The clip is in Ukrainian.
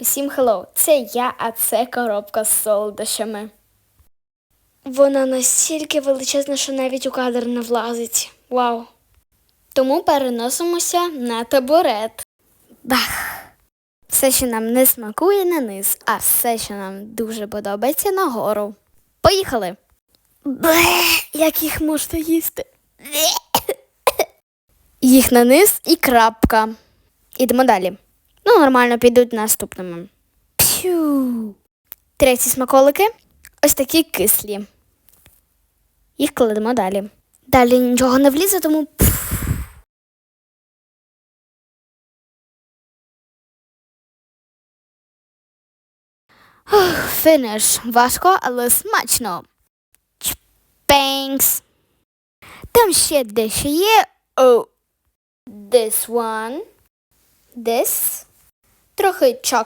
Усім хеллоу, це я, а це коробка з солодощами. Вона настільки величезна, що навіть у кадр не влазить. Вау. Тому переносимося на табурет. Бах! Все, що нам не смакує на низ, а все, що нам дуже подобається нагору. Поїхали! Бле, як їх можна їсти? Їх на низ і крапка. Ідемо далі. Ну, нормально підуть наступними. П'ю. Треті смаколики. Ось такі кислі. Їх кладемо далі. Далі нічого не влізе, тому. пф. Ух, Важко, але смачно. Чпенкс. Там ще дещо є. Oh. This one. This. Трохи